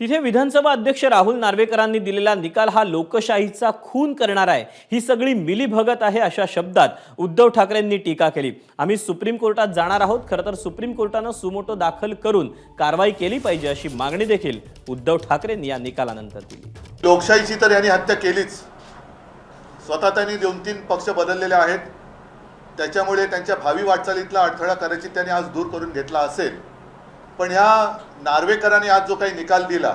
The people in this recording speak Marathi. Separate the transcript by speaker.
Speaker 1: तिथे विधानसभा अध्यक्ष राहुल नार्वेकरांनी दिलेला निकाल हा लोकशाहीचा खून करणार आहे. ही सगळी मिलीभगत आहे अशा शब्दात उद्धव ठाकरेंनी टीका केली. आम्ही सुप्रीम कोर्टात जाणार आहोत. खरं तर सुप्रीम कोर्टानं सुमोटो दाखल करून कारवाई केली पाहिजे अशी मागणी देखील उद्धव ठाकरेंनी या निकालानंतर दिली.
Speaker 2: लोकशाहीची तर यांनी हत्या केलीच. स्वतः त्यांनी दोन तीन पक्ष बदललेले आहेत. त्याच्यामुळे त्यांच्या भावी वाटचालीतला अडथळा करायची त्यांनी आज दूर करून घेतला असेल. पण ह्या नार्वेकरांनी आज जो काही निकाल दिला